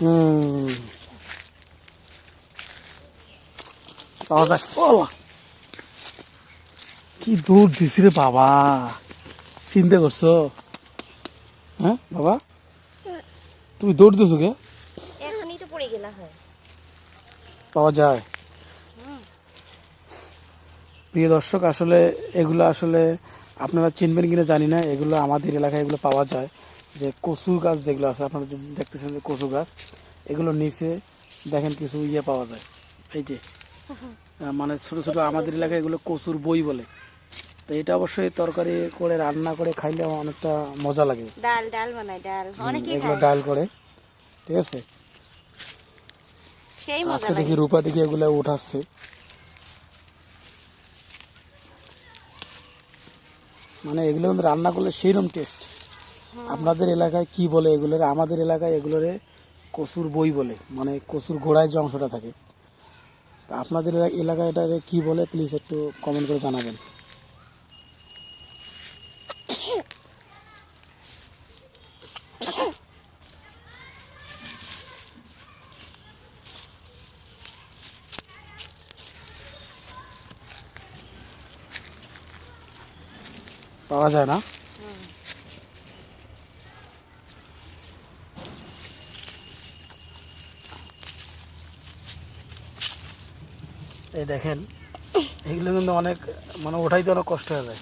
হুম। পাওয়া যাক কি দূর দিছি রে বাবা। চিন্তা করছ? হ্যাঁ বাবা? তুমি দৌড় দিছো কে? পাওয়া যায়। প্রিয় দর্শক আসলে এগুলো আসলে আপনারা চিনবেন কিনা জানি না। এগুলো আমাদের এলাকায় এগুলো পাওয়া যায়। যে কচু গাছ যেগুলো আছে আপনারা যে দেখতেছেন যে কচু গাছ এগুলো নিচে দেখেন কিছু ইয়ে পাওয়া যায়। এই যে মানে ছোট ছোট আমাদের এলাকায় এগুলো কচুর বই বলে। তো এটা অবশ্যই তরকারি করে রান্না করে খাইলে অনেকটা মজা লাগে। ডাল ডাল বানায় ডাল। অনেকে এগুলো ডাল করে ঠিক আছে? সেই মজা আজকে দেখি রূপা দেখি এগুলো উঠাচ্ছে। মানে এগুলো রান্না করলে সেইরকম টেস্ট আপনাদের এলাকায় কি বলে এগুলোরে? আমাদের এলাকায় এগুলোরে কচুর বই বলে মানে কচুর গোড়ায় যে অংশটা থাকে। আপনাদের এলা- এলাকায় এটা কি বলে? প্লিজ একটু কমেন্ট করে জানাবেন। পাওয়া যায় না। এই দেখেন এগুলো কিন্তু অনেক মানে ওঠাইতে অনেক কষ্ট হয়ে যায়।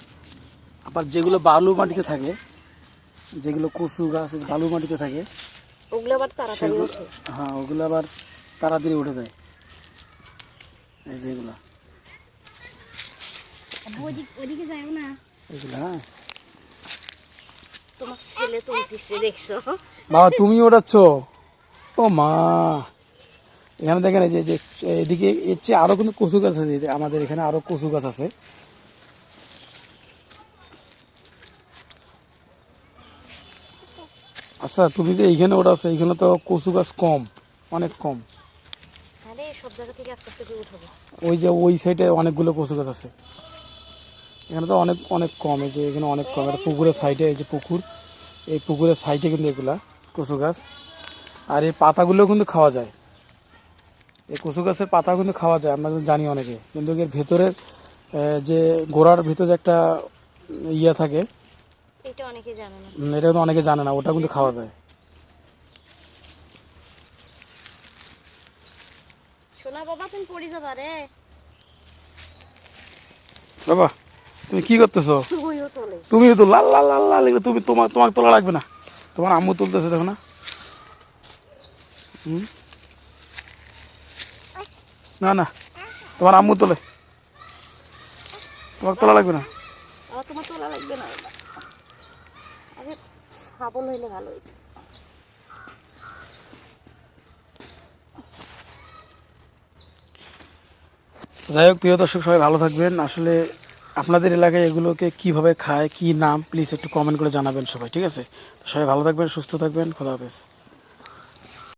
আবার যেগুলো বালু মাটিতে থাকে যেগুলো কচু গাছ বালু মাটিতে থাকে ওগুলো আবার তাড়াতাড়ি ওঠে। হ্যাঁ ওগুলো আবার তাড়াতাড়ি উঠে যায়। এই যেগুলো ওদিকে যাও না। এগুলো হ্যাঁ। তোমার ছেলে তুলতেছে দেখছ? বাবা তুমি ওঠাচ্ছ? ও মা। এখানে দেখেন এই যে এদিকে এর চেয়ে আরও কিন্তু কচু গাছ আছে আমাদের এখানে আরও কচু গাছ আছে। আচ্ছা তুমি যে এইখানে ওঠাচ্ছ এইখানে তো কচু গাছ কম অনেক কম। ওই যে ওই সাইডে অনেকগুলো কচু গাছ আছে। এখানে তো অনেক অনেক কম এই যে এখানে অনেক কম। এটা পুকুরের সাইডে এই যে পুকুর এই পুকুরের সাইডে কিন্তু এগুলা কচু গাছ। আর এই পাতাগুলো কিন্তু খাওয়া যায়। এই কচু গাছের পাতা কিন্তু খাওয়া যায় আমরা কিন্তু জানি অনেকে। কিন্তু এর ভেতরের যে গোড়ার ভিতরে একটা ইয়ে থাকে এটা অনেকে জানে না। এটা কিন্তু অনেকে জানে না ওটা কিন্তু খাওয়া যায়। বাবা তুমি পড়ে যাবা রে। বাবা তুমি কি করতেছো? ওইও তুমি তো লাল লাল লাল লাল তুমি তোমার তোমাকে তোলা লাগবে না। তোমার আম্মু তুলতেছে দেখো না। হুম? না না। তোমার আম্মু তোলে। তোমাকে তোলা লাগবে না? আবার তোমার তোলা লাগবে না। আরে সাবল হইলে ভালো হইতো। যাই হোক প্রিয় দর্শক সবাই ভালো থাকবেন। আসলে আপনাদের এলাকায় এগুলোকে কীভাবে খায় কি নাম প্লিজ একটু কমেন্ট করে জানাবেন সবাই ঠিক আছে? সবাই ভালো থাকবেন সুস্থ থাকবেন। খোদা হাফেজ।